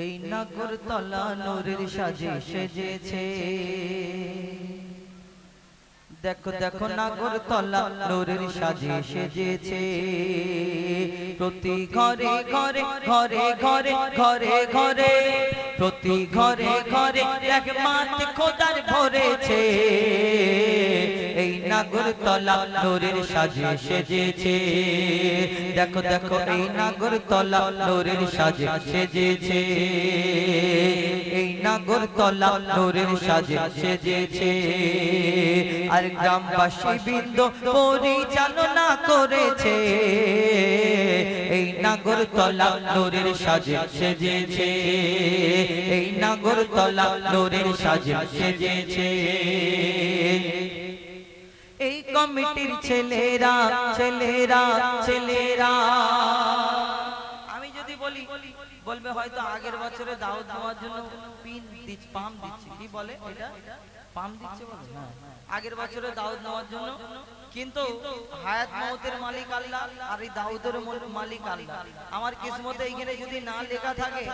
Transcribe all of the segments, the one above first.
এই নাগর তলা নূরের সাজে সেজেছে। দেখো দেখো নাগর তলা নূরের সাজে সেজেছে। প্রতি ঘরে ঘরে ঘরে ঘরে ঘরে ঘরে, প্রতি ঘরে ঘরে এক মাত খোদার ভরেছে। নাগর তলা নূরের সাজে সেজেছে। দেখো দেখো, এই নাগর তলা নূরের সাজে সেজেছে। এই নাগর তলা নূরের সাজে সেজেছে। আর গ্রামবাসী বৃন্দ পরিচালনা করেছে। এই নাগর তলা নূরের সাজে সেজেছে। এই নাগর তলা নূরের সাজে সেজেছে। কমিটির ছেলেরা ছেলেরা ছেলেরা। আমি যদি বলি, বলবে হয়তো আগের বছরে দাওয়াত দেওয়ার জন্য পিন দিচ্ছি, পাম দিচ্ছি। কি বলে এটা? পাম দিচ্ছে বলে? হ্যাঁ। আগের বছরে দাউদ নেওয়ার জন্য, কিন্তু হায়াত মৌতের মালিক আল্লাহ আর এই দাউদের মল- মালিক আল্লাহ। আমার কিসমতে এইখানে যদি না লেখা থাকে,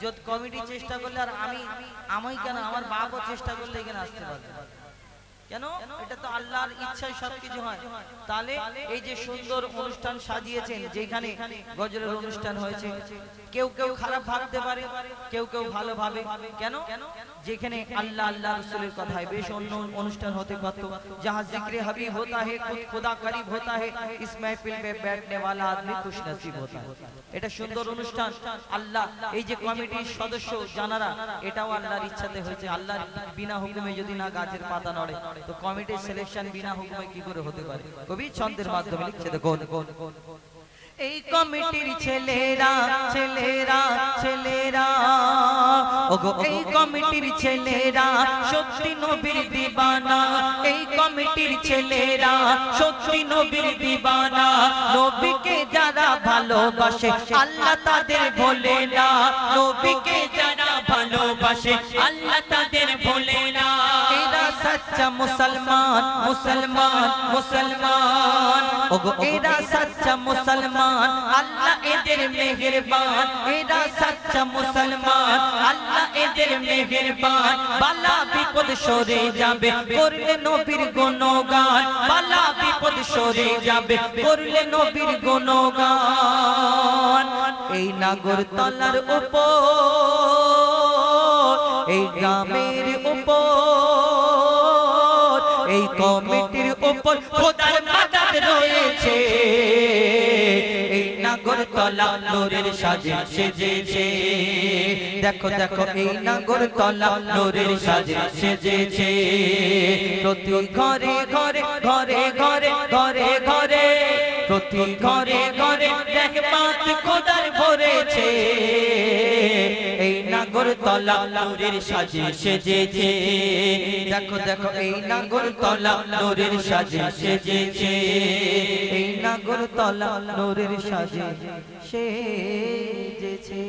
যদি কমিটি চেষ্টা করলে আর আমি আমি কেন আমার বাপও চেষ্টা করলে এখানে আসতে পারবে কেন এটা তো আল্লাহর ইচ্ছায় সবকিছু হয় তাহলে এই যে সুন্দর অনুষ্ঠান সাজিয়েছেন যেখানে গজলের অনুষ্ঠান হয়েছে কেউ কেউ খারাপ ভাবতে পারে কেউ কেউ ভালো ভাবে কেন যেখানে আল্লাহ আল্লাহ রসুলের কথায় বেশ অন্য অনুষ্ঠান হতে পারত जहाँ जिक्र हबीब होता है खुद खुदा करीब होता है इस महफिल में बैठने वाला आदमी खुश नसीब होता है এটা সুন্দর অনুষ্ঠান আল্লাহ এই যে কমিটির সদস্য জানারা এটাও আল্লাহর ইচ্ছাতে হয়েছে আল্লাহর বিনা হুকুমে যদি না গাছের পাতা নড়ে তো কমিটির সিলেকশন বিনা হুকুমে কি করে হতে পারে? কবি ছন্দের মাধ্যমে লিখছে দেখো এই কমিটির ছেলেরা ছেলেরা ছেলেরা ওগো এই কমিটির ছেলেরা সত্যি নবীর দিবানা। এই কমিটির ছেলেরা সত্যি নবীর দিবানা। নবীকে যারা ভালোবাসে আল্লাহ তাদের ভোলে না নবীকে যারা ভালোবাসে আল্লাহ তাদের ভোলে না। এরা সচ্চা মুসলমান মুসলমান মুসলমান। ওগো এরা সচ্চা মুসলমান আল্লাহ এদের মেহেরবান। এরা সচ্চা মুসলমান আল্লাহ এদের মেহেরবান। বালা বিপদ সরে যাবে করলে নবীর গুণগান। বালা বিপদ সরে যাবে করলে নবীর গুণগান। এই নাগর তলার উপর এই গ্রামের উপর এই কমিটির উপর খোদার মাদাত রয়েছে। এই নাগর তলা নূরের সাজে সেজেছে। দেখো দেখো এই নাগর তলা নূরের সাজে সেজেছে। প্রতি ঘরে ঘরে ঘরে ঘরে ঘরে ঘরে প্রতি ঘরে ঘরে দেখ মাত খোদার ভরেছে। এই নাগর তলা নূরের সাজে সেজেছে। দেখো দেখো, এই নাগর তলা নূরের সাজে সেজেছে। এই নাগর তলা নূরের সাজে সেজেছে।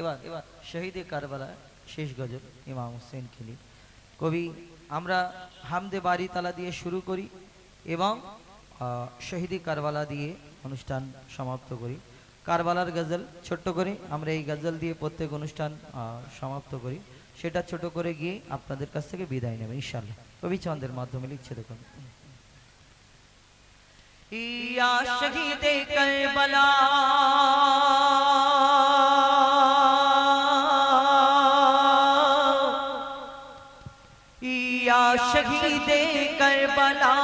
এবার এবার শহীদে কারবালা শেষ গজল ইমাম হোসেন খিলি কবি, আমরা হামদে বাড়ি তালা দিয়ে শুরু করি এবং শহীদি কারবালা দিয়ে অনুষ্ঠান সমাপ্ত করি। কারবালার গজল ছোট্ট করে, আমরা এই গজল দিয়ে প্রত্যেক অনুষ্ঠান সমাপ্ত করি। সেটা ছোট করে গিয়ে আপনাদের কাছ থেকে বিদায় নেবে ইনশাল্লাহ কবি চন্দের মাধ্যমে লিখছে দেখুন। ইয়া শহীদে কারবালা। ইয়া শহীদে কারবালা।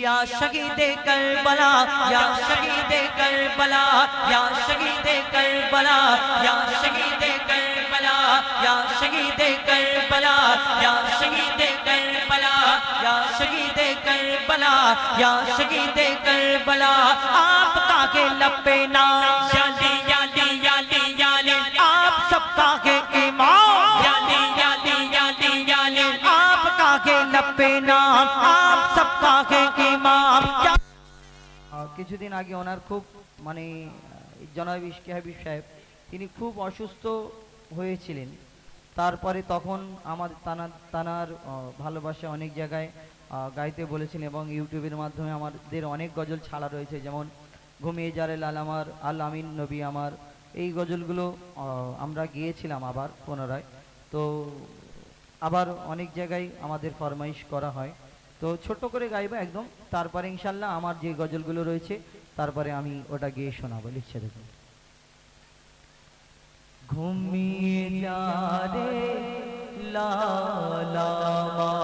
या शहीद करबला, या शहीद करबला, या शहीद करबला, या शहीद करबला, या शहीद करबला, या शहीद करबला, या शहीद करबला, या शहीद करबला। आपका के लपे ना याली याली याली याली आप सबका के इमाम याली याली याली याली के लपे नाम, आप কিছুদিন আগে ওনার খুব মানে জনাব ইশকে সাহেব, তিনি খুব অসুস্থ হয়েছিলেন। তারপরে তখন আমার তানার তানার ভালোবাসা অনেক জায়গায় গাইতে বলেছেন এবং ইউটিউবের মাধ্যমে আমাদের অনেক গজল ছাড়া রয়েছে, যেমন, ঘুমিয়ে যারে লাল আমার, আল আমিন নবী আমার। এই গজলগুলো আমরা গিয়েছিলাম আবার পুনরায়। তো আবার অনেক জায়গায় আমাদের ফরমাইশ করা হয়। তো ছোট করে গাইবো একদম। তারপরে ইনশাল্লাহ আমার যে গজলগুলো রয়েছে, তারপরে আমি ওটা গিয়ে শোনাবো। লিখছে দেখুন। ঘুমিয়ে যা লালামা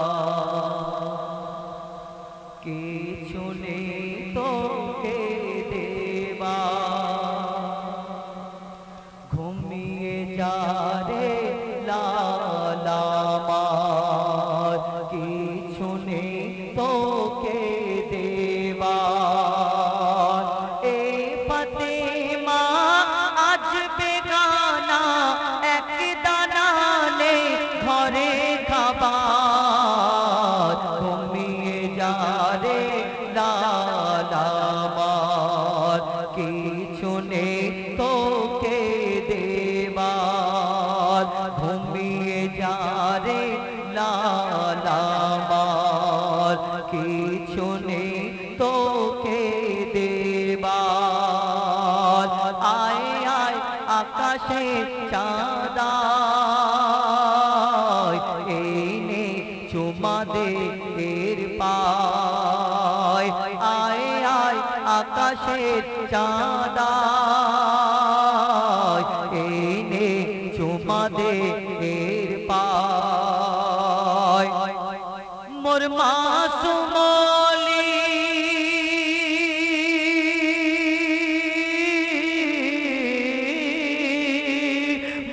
কিছু নেই তোকে দেবা? খাবার ঘুমিয়ে যা রে লালামার কিছু নেই তোকে দেবার। ঘুমিয়ে যা রে লালামার কিছু নেই তোকে দেবার। আয় আয় আকাশে চাঁদায় আকাশের চাঁদায় এই নে চুমা দে এর পায় মাসুমলি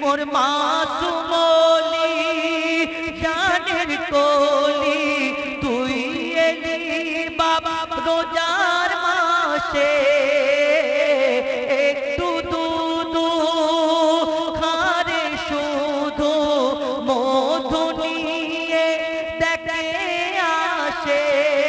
মোর মাসুমলি দেখে আসে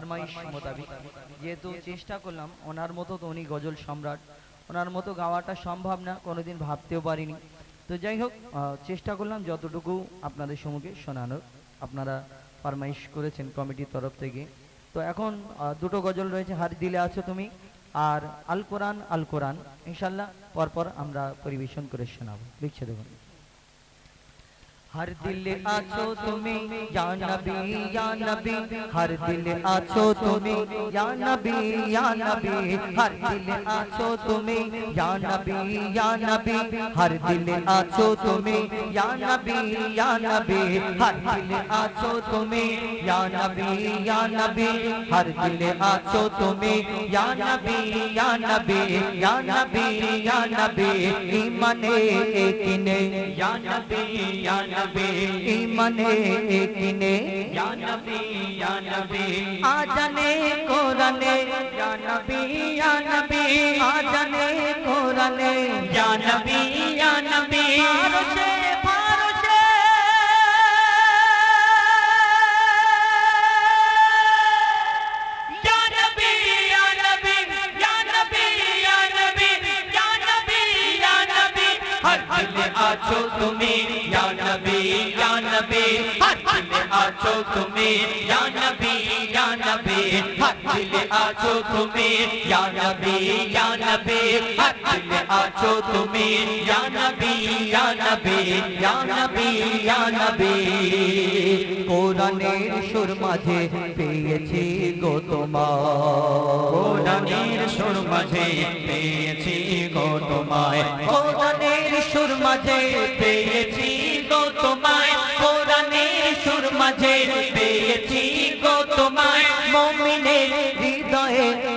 ফরমাইশ মোতাবিক। যেহেতু চেষ্টা করলাম, ওনার মতো তো উনি গজল সম্রাট, ওনার মতো গাওয়াটা সম্ভব না, কোনোদিন ভাবতেও পারিনি। তো যাই হোক চেষ্টা করলাম যতটুকু আপনাদের সম্মুখে শোনানোর। আপনারা ফরমাইশ করেছেন কমিটির তরফ থেকে। তো এখন দুটো গজল রয়েছে হার দিলে আছো তুমি, আর আল কোরআন আল কোরআন। ইনশাল্লাহ পরপর আমরা পরিবেশন করে শোনাবো। লিখছে দেখুন। हर दिल आसो तुम्हें या नबी या नबी हर दिल आछो तुम्हें या नबी या नबी हर दिल आछो तुम्हें या नबी या नबी हर दिल आछो तुम्हें या नबी या नबी हर दिल आछो तुम्हें या नबी या नबी हर दिल आछो तुम्हें या नबी या नबी या नबी या नबी ईमाने एकिने या नबी या নবী ইমানে কিনে ইয়া নবী ইয়া নবী। আজানে কোরআনে। ইয়া নবী ইয়া নবী আজানে কোরআনে। ইয়া নবী ইয়া নবী। আরশে মে আছো তুমি ইয়া নবী ইয়া নবী হজ মে আছো তুমি ইয়া নবী ইয়া আছো তুমি ইয়া নবী ইয়া আছো তুমি ইয়া নবী ইয়া নবী কোরআনের সুর মাঝে পেয়েছি গো তোমার কোরআনের সুর মাঝে পেয়েছি গো তোমায়। কোরআন মাঝে পেয়েছি গো তোমায় কোরআনের সুর মাঝে পেয়েছি গো তোমায় মমিনের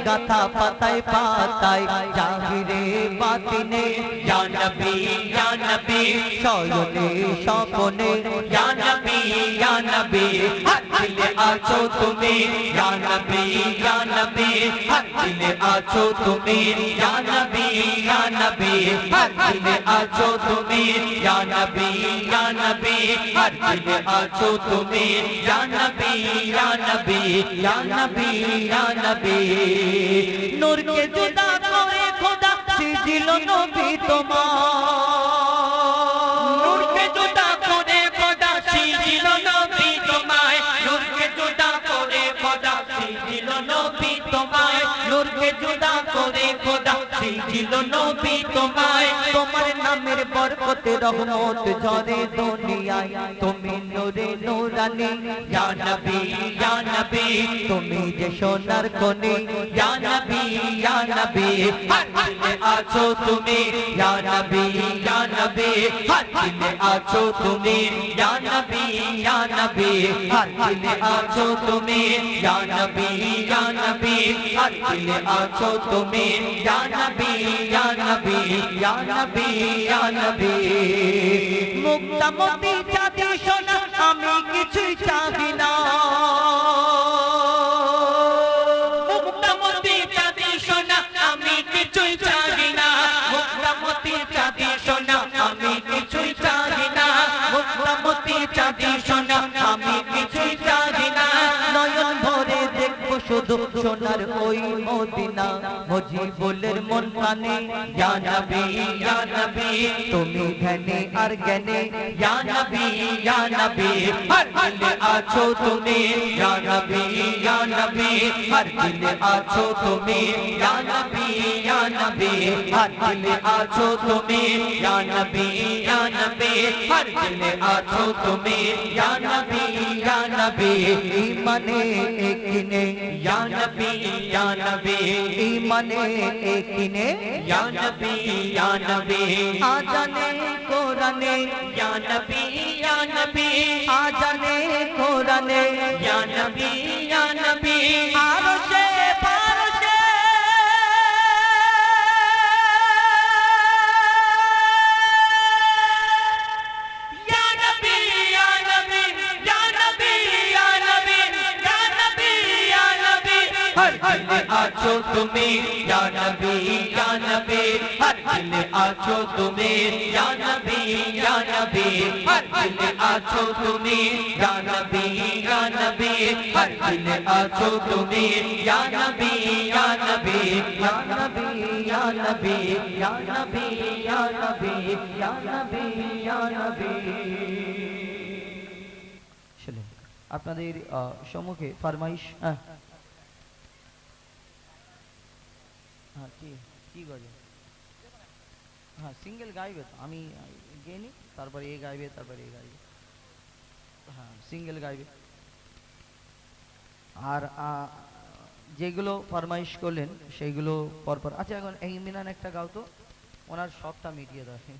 গাথা পাতায় পাতায় জাহিরে বাতিনে জানবি জানবি সয়নে স্বপনে জানবি জানবি হাতিলে আছো তুমি জানবি জানবি হাতিলে আছো তুমি জানবি জানবি হাতিলে আছো তুমি জানবি জানবি হাতিলে আছো তুমি জানবি জানবি জানবি জানবি নূরকে জুদা করে খোদা সিজিল নবী তোমার নূরকে জুদা করে খোদা সিজিল নবী তোমায়। নূরকে জুদা করে খোদা সিজিল নবী তোমায়। নূরকে জুদা করে খোদা সিজিল নবী তোমায়। তোমার নামের বরকতে রহমত ঝরে দুনিয়ায়। তুমি নূরে নূরানি, ইয়া নবী ইয়া নবী। তুমি যে সোনার কোনে, ইয়া নবী ইয়া নবী। হর দিলে আছো তুমি, ইয়া নবী ইয়া নবী। হর দিলে আছো তুমি, ইয়া নবী ইয়া নবী। হর দিলে আছো তুমি, ইয়া নবী ইয়া নবী। হর দিলে আছো তুমি, ইয়া নবী। ইয়া নবী ইয়া নবী ইয়া নবী। মুক্তামতি চাঁদি সোনা আমি কিছুই চাহি না। সোনার ওই মদিনা মজিবুলের মন কানে ইয়া নবী ইয়া নবী তুমি ধ্যানে আর জ্ঞানে ইয়া নবী ইয়া নবী হর দিলে আছো তুমি ইয়া নবী ইয়া নবী হর দিলে আছো তুমি ইয়া নবী ইয়া নবী হর দিলে আছো তুমি ইয়া নবী ইয়া নবী হর দিলে আছো তুমি ইয়া নবী ইয়া নবী ইমানে একিনে ইয়া নবী नबी या नबी ईमान एकिने या नबी या नबी आजाने कोरने या नबी या नबी आजाने कोरने या नबी या नबी आरशे দিলে আছো তুমি ইয়া নবী ইয়া নবী হর দিলে আছো তুমি ইয়া নবী ইয়া নবী হর দিলে আছো তুমি ইয়া নবী ইয়া নবী হর দিলে আছো তুমি ইয়া নবী ইয়া নবী ইয়া ইয়া ইয়া ইয়া ইয়া ইয়া আপনাদের সম্মুখে ফরমাইশ হ্যাঁ হ্যাঁ কি কি গজে হ্যাঁ সিঙ্গেল গাইবে তো, আমি গিয়ে নিই তারপরে এ গাইবে, তারপরে এ গাইবে। হ্যাঁ সিঙ্গেল গাইবে। আর যেগুলো ফরমাইশ করলেন সেইগুলো পরপর আচ্ছা এখন এই মিনান একটা গাও তো, ওনার সবটা মিটিয়ে দেয়।